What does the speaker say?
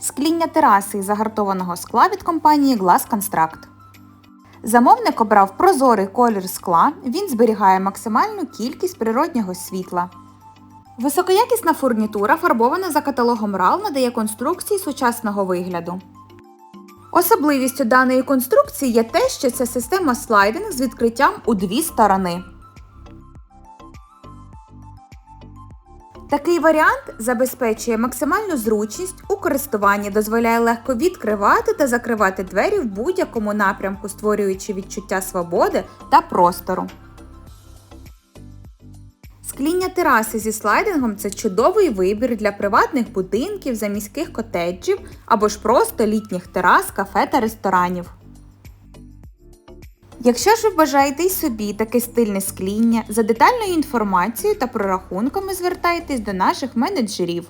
Скління тераси із загартованого скла від компанії Glass Construct. Замовник обрав прозорий колір скла, він зберігає максимальну кількість природнього світла. Високоякісна фурнітура, фарбована за каталогом RAL, надає конструкції сучасного вигляду. Особливістю даної конструкції є те, що це система слайдинг з відкриттям у дві сторони. Такий варіант забезпечує максимальну зручність у користуванні, дозволяє легко відкривати та закривати двері в будь-якому напрямку, створюючи відчуття свободи та простору. Скління тераси зі слайдингом це чудовий вибір для приватних будинків, заміських котеджів або ж просто літніх терас, кафе та ресторанів. Якщо ж ви бажаєте й собі таке стильне скління, за детальною інформацією та прорахунками звертайтесь до наших менеджерів.